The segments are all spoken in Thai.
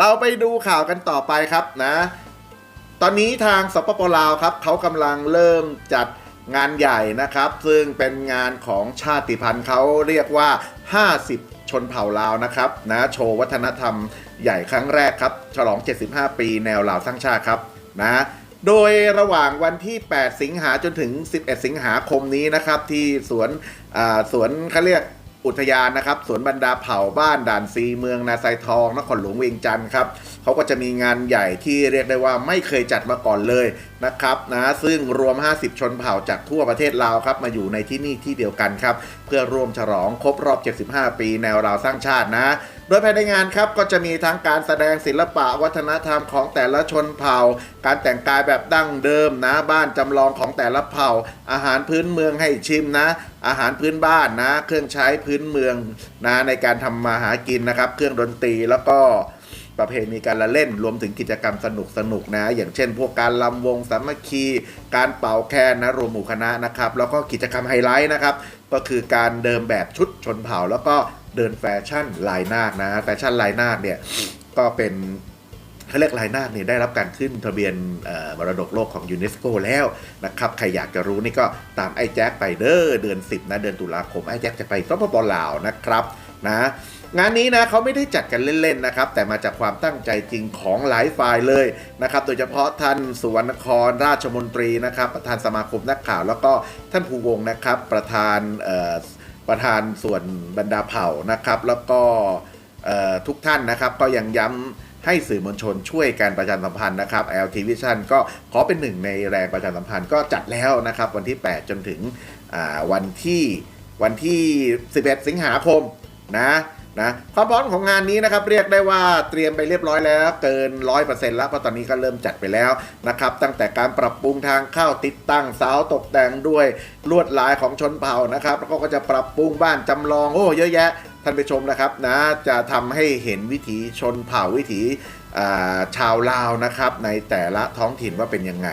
เราไปดูข่าวกันต่อไปครับนะ ตอนนี้ทางสปปลาวครับเขากำลังเริ่มจัดงานใหญ่นะครับ ซึ่งเป็นงานของชาติพันธุ์เขาเรียกว่า 50 ชนเผ่าลาวนะครับนะโชว์วัฒนธรรมใหญ่ครั้งแรกครับ ฉลอง 75 ปีแนวลาวสร้างชาติครับนะ โดยระหว่างวันที่ 8 สิงหาจนถึง 11 สิงหาคมนี้นะครับ ที่สวนอาสวนเขาเรียกอุทยานนะครับสวนบรรดาเผ่าบ้านด่านซีเมืองนาไซทองนครหลวงเวียงจันทร์ครับเขาก็จะมีงานใหญ่ที่เรียกได้ว่าไม่เคยจัดมาก่อนเลยนะครับนะซึ่งรวม 50 ชนเผ่าจากทั่วประเทศลาวครับมาอยู่ในที่นี่ที่เดียวกันครับ เพื่อร่วมฉลองครบรอบ 75 ปีแนวลาวสร้างชาตินะ โดยภายในงานครับก็จะมีทั้งการแสดงศิลปะวัฒนธรรมของแต่ละชนเผ่า การแต่งกายแบบดั้งเดิมนะบ้านจำลองของแต่ละเผ่า อาหารพื้นเมืองให้ชิมนะ อาหารพื้นบ้านนะ เครื่องใช้พื้นเมืองนะในการทำมาหากินนะครับ เครื่องดนตรีแล้วก็ประเพณีการละเล่นรวมถึงกิจกรรมสนุกสนุกๆนะ อย่างเช่น พวกการลำวงสามัคคี การเป่าแคนนะรวมหมู่คณะนะครับ แล้วก็กิจกรรมไฮไลท์นะครับ ก็คือการเดินแบบชุดชนเผ่าแล้วก็ เดินแฟชั่นลายนาคนะแฟชั่นลายนาคเนี่ยก็เป็นเขาเรียกลายนาคเนี่ยได้รับการขึ้นทะเบียนมรดกโลกของยูเนสโกแล้วนะครับ ใครอยากจะรู้นี่ก็ตามไอ้แจ็คไปเด้อเดือน 10 นะเดือนตุลาคมไอ้แจ็คจะไปสปปลาวนะครับนะงานนี้นะเขาไม่ได้จัดกันเล่นๆนะครับ แต่มาจากความตั้งใจจริงของหลายฝ่ายเลยนะครับ โดยเฉพาะท่านสุวรรณครราชมนตรีนะครับ ประธานสมาคมนักข่าว แล้วก็ท่านภูวงศ์นะครับ ประธานเอ่อ ประธานส่วนบรรดาเผ่านะครับ แล้วก็ทุกท่านนะครับก็ยังย้ำให้สื่อมวลชนช่วยการประชาสัมพันธ์นะครับ LT Vision ก็ขอเป็นหนึ่งในแรงประชาสัมพันธ์ก็จัดแล้วนะครับวันที่ 8 จนถึงวันที่วันที่ 11 สิงหาคมนะ นะความพร้อมของงานนี้นะครับเรียกได้ว่าเตรียมไปเรียบร้อยแล้วเกิน 100%แล้วเพราะตอนนี้ก็เริ่มจัดไปแล้วนะครับตั้งแต่การปรับปรุงทางเข้าติดตั้งเสาตกแต่งด้วยลวดลายของชนเผ่านะครับแล้วก็จะปรับปรุงบ้านจำลองโอ้เยอะแยะท่านไปชมนะครับนะจะทำให้เห็นวิถีชนเผ่าวิถีชาวลาวนะครับในแต่ละท้องถิ่นว่าเป็นยังไง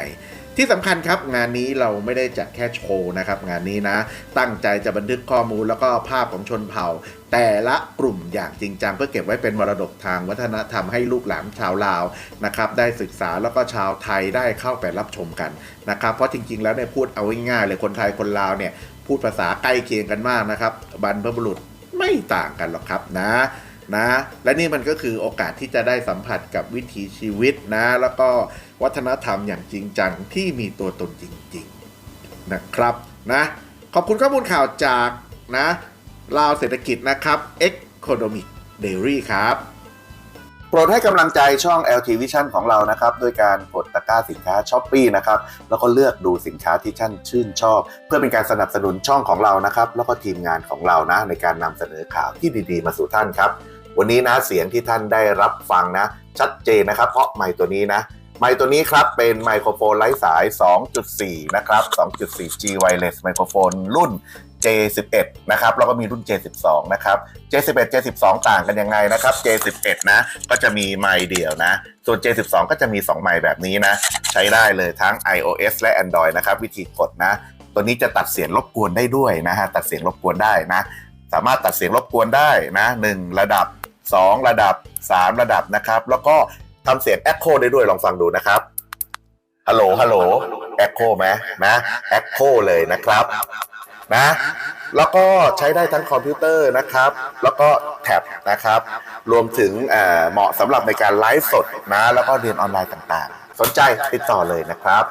ที่สำคัญครับงานนี้เราไม่ได้จัดแค่โชว์นะครับ งานนี้นะ ตั้งใจจะบันทึกข้อมูลแล้วก็ภาพของชนเผ่า แต่ละกลุ่มอย่างจริงจังเพื่อเก็บไว้เป็นมรดกทางวัฒนธรรมให้ลูกหลานชาวลาวนะครับ ได้ศึกษาแล้วก็ชาวไทยได้เข้าไปรับชมกันนะครับ เพราะจริง ๆ แล้วเนี่ยพูดเอาง่ายๆเลยคนไทยคนลาวเนี่ยพูดภาษาใกล้เคียงกันมากนะครับบรรพบุรุษไม่ต่างกันหรอกครับนะ นะ และนี่มันก็คือโอกาสที่จะได้สัมผัสกับวิถีชีวิตนะ แล้วก็วัฒนธรรมอย่างจริงจังที่มีตัวตนจริงๆนะครับนะขอบคุณข้อมูลข่าวจากนะลาวเศรษฐกิจนะครับ Economic Dairy ครับโปรดให้กำลังใจช่อง LT Vision ของเรานะครับโดยการกดตะกร้าสินค้า s h อ p e e นะครับแล้วก็เลือกดูสินค้าที่ท่านชื่นชอบ เพื่อเป็นการสนับสนุนช่องของเรานะครับแล้วก็ทีมงานของเรานะในการนำเสนอข่าวที่ดีๆ มาสู่ท่านครับ วันนี้นะเสียงที่ท่านได้รับฟังนะ ชัดเจนนะครับ เพราะไมค์ตัวนี้นะ ไมค์ตัวนี้ครับเป็นไมโครโฟนไร้สาย 2.4 นะครับ 2.4 G wireless ไมโครโฟนรุ่น J11 นะครับแล้วก็มีรุ่น J12 นะครับ J11 J12 ต่างกันยังไงนะครับ J11 นะก็จะมีไมค์เดียวนะ ส่วน J12 ก็จะมี 2 ไมค์แบบนี้นะ ใช้ได้เลยทั้ง iOS และ Android นะครับ วิธีกดนะ ตัวนี้จะตัดเสียงรบกวนได้ด้วยนะฮะตัดเสียงรบกวนได้นะ สามารถตัดเสียงรบกวนได้นะ 1 ระดับ 2 ระดับ 3 ระดับนะครับ แล้วก็ทำเสียง Echo ได้ด้วยลองฟังดูนะครับฮัลโหลฮัลโหล Echo ไหมนะ Echo เลยนะครับนะแล้วก็ใช้ได้ทั้งคอมพิวเตอร์นะครับ แล้วก็แท็บนะครับ รวมถึงเอ่อเหมาะสำหรับในการไลฟ์สดนะ แล้วก็เรียนออนไลน์ต่างๆ สนใจติดต่อเลยนะครับ